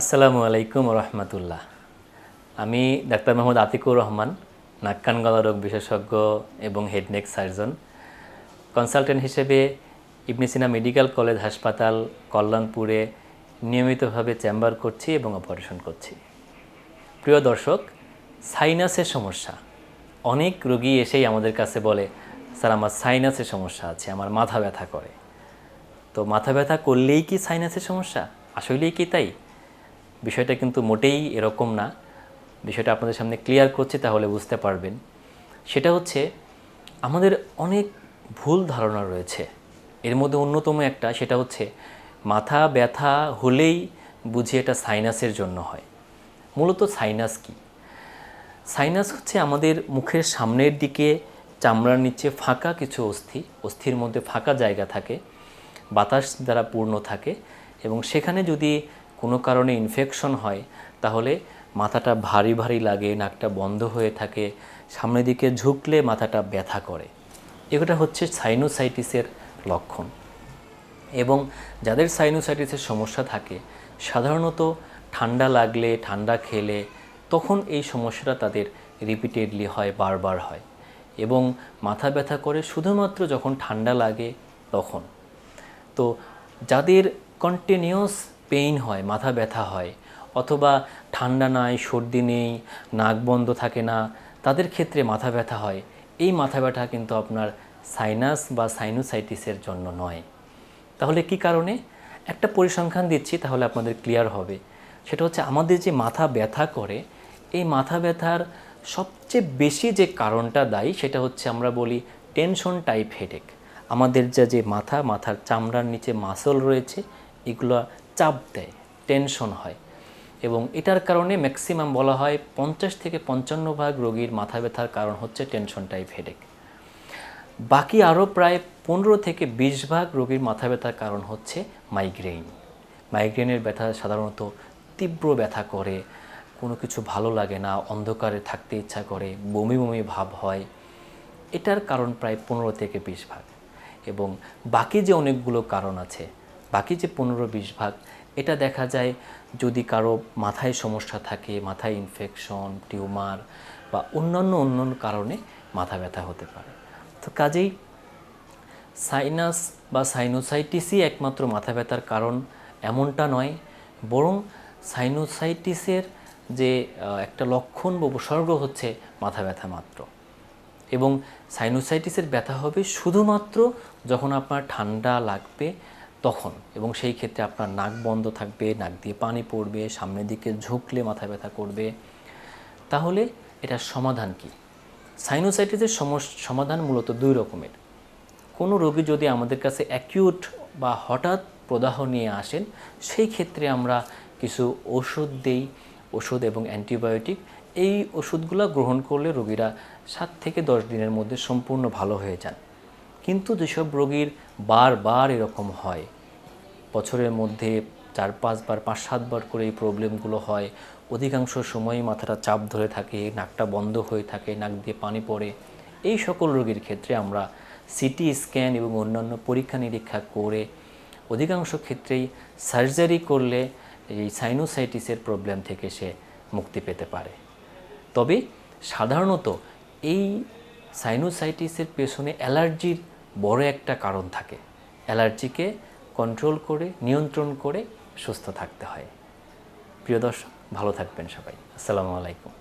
আসসালামু আলাইকুম রহমতুল্লাহ। আমি ডাক্তার মোহাম্মদ আতিকুর রহমান নাক কান গলা রোগ বিশেষজ্ঞ এবং হেডনেক সার্জন কনসালটেন্ট হিসেবে ইবনে সিনা মেডিকেল কলেজ হাসপাতাল কল্যাণপুরে নিয়মিতভাবে চেম্বার করছি এবং অপারেশন করছি। প্রিয় দর্শক সাইনাসের সমস্যা। অনেক রোগী এসেই আমাদের কাছে বলে, স্যার, আমার সাইনাসের সমস্যা আছে, আমার মাথা ব্যথা করে। তো মাথা ব্যথা করলেই কি সাইনাসের সমস্যা? আসলেই কি তাই? বিষয়টা কিন্তু মোটেই এরকম না। বিষয়টা আপনাদের সামনে ক্লিয়ার করছি, তাহলে বুঝতে পারবেন। সেটা হচ্ছে, আমাদের অনেক ভুল ধারণা রয়েছে। এর মধ্যে অন্যতম একটা, সেটা হচ্ছে, মাথা ব্যথা হলেই বুঝি এটা সাইনাসের জন্য হয়। মূলত সাইনাস কি? সাইনাস হচ্ছে আমাদের মুখের সামনের দিকে চামড়ার নিচে ফাঁকা কিছু অস্থি, অস্থির মধ্যে ফাঁকা জায়গা থাকে, বাতাস দ্বারা পূর্ণ থাকে এবং সেখানে যদি কোনো কারণে ইনফেকশন হয়, তাহলে মাথাটা ভারী ভারী লাগে, নাকটা বন্ধ হয়ে থাকে, সামনের দিকে ঝুঁকলে মাথাটা ব্যথা করে। এগুলো হচ্ছে সাইনোসাইটিসের লক্ষণ। এবং যাদের সাইনোসাইটিসের সমস্যা থাকে, সাধারণত ঠান্ডা লাগলে, ঠান্ডা খেলে, তখন এই সমস্যাটা তাদের রিপিটেডলি হয়, বারবার হয়। এবং মাথা ব্যথা করে শুধুমাত্র যখন ঠান্ডা লাগে, তখন। তো যাদের কন্টিনিউয়াস পেইন হয়, মাথা ব্যথা হয়, অথবা ঠান্ডা নাই, সর্দি নেই, নাক বন্ধ থাকে না, তাদের ক্ষেত্রে মাথা ব্যথা হয়। এই মাথা ব্যথা কিন্তু আপনার সাইনাস বা সাইনোসাইটিসের জন্য নয়। তাহলে কি কারণে? একটা পরিসংখ্যান দিচ্ছি, তাহলে আপনাদের ক্লিয়ার হবে। সেটা হচ্ছে আমাদের যে মাথা ব্যথা করে, এই মাথা ব্যথার সবচেয়ে বেশি যে কারণটা দায়ী, সেটা হচ্ছে আমরা বলি টেনশন টাইপ হেডেক। আমাদের যা যে মাথা, মাথার চামড়ার নিচে মাসল রয়েছে, এগুলো চাপ দেয় টেনশন হয়। এবং এটার কারণে ম্যাক্সিমাম বলা হয় পঞ্চাশ থেকে পঞ্চান্ন ভাগ রোগীর মাথা ব্যথার কারণ হচ্ছে টেনশন টাইপ হেডেক বাকি আরও প্রায় পনেরো থেকে বিশ ভাগ রোগীর মাথা ব্যথার কারণ হচ্ছে মাইগ্রেন মাইগ্রেনের ব্যথা সাধারণত তীব্র ব্যথা করে, কোনো কিছু ভালো লাগে না, অন্ধকারে থাকতে ইচ্ছা করে, বমি বমি ভাব হয়। এটার কারণ প্রায় পনেরো থেকে বিশ ভাগ। এবং বাকি যে অনেকগুলো কারণ আছে বাকি যে পনেরো বিশ ভাগ, এটা দেখা যায় যদি কারও মাথায় সমস্যা থাকে, মাথায় ইনফেকশন টিউমার বা অন্যান্য অন্যান্য কারণে মাথা ব্যথা হতে পারে। তো কাজেই সাইনাস বা সাইনোসাইটিসই একমাত্র মাথা ব্যথার কারণ এমনটা নয়, বরং সাইনোসাইটিসের যে একটা লক্ষণ বা উপসর্গ হচ্ছে মাথা ব্যথা মাত্র। এবং সাইনোসাইটিসের ব্যথা হবে শুধুমাত্র যখন আপনার ঠান্ডা লাগবে তখন। এবং সেই ক্ষেত্রে আপনার নাক বন্ধ থাকবে, নাক দিয়ে পানি পড়বে, সামনের দিকে ঝুঁকলে মাথা ব্যথা করবে। তাহলে এটার সমাধান কি? সাইনোসাইটিসের সমাধান মূলত দুই রকমের। কোনো রোগী যদি আমাদের কাছে অ্যাকিউট বা হঠাৎ প্রদাহ নিয়ে আসেন, সেই ক্ষেত্রে আমরা কিছু ওষুধ দেই, ওষুধ এবং অ্যান্টিবায়োটিক। এই ওষুধগুলো গ্রহণ করলে রোগীরা সাত থেকে দশ দিনের মধ্যে সম্পূর্ণ ভালো হয়ে যান। কিন্তু যেসব রোগীর বারবার এরকম হয়, বছরের মধ্যে চার, পাঁচবার, পাঁচ, সাতবার করে এই প্রবলেমগুলো হয়, অধিকাংশ সময়ই মাথাটা চাপ ধরে থাকে, নাকটা বন্ধ হয়ে থাকে, নাক দিয়ে পানি পড়ে, এই সকল রোগীর ক্ষেত্রে আমরা সিটি স্ক্যান এবং অন্যান্য পরীক্ষা নিরীক্ষা করে অধিকাংশ ক্ষেত্রেই সার্জারি করলে এই সাইনোসাইটিসের প্রবলেম থেকে সে মুক্তি পেতে পারে। তবে সাধারণত এই সাইনোসাইটিসের পেছনে অ্যালার্জির বড় একটা কারণ থাকে। অ্যালার্জিকে কন্ট্রোল করে, নিয়ন্ত্রণ করে সুস্থ থাকতে হয়। প্রিয় দর্শক, ভালো থাকবেন সবাই। আসসালামু আলাইকুম।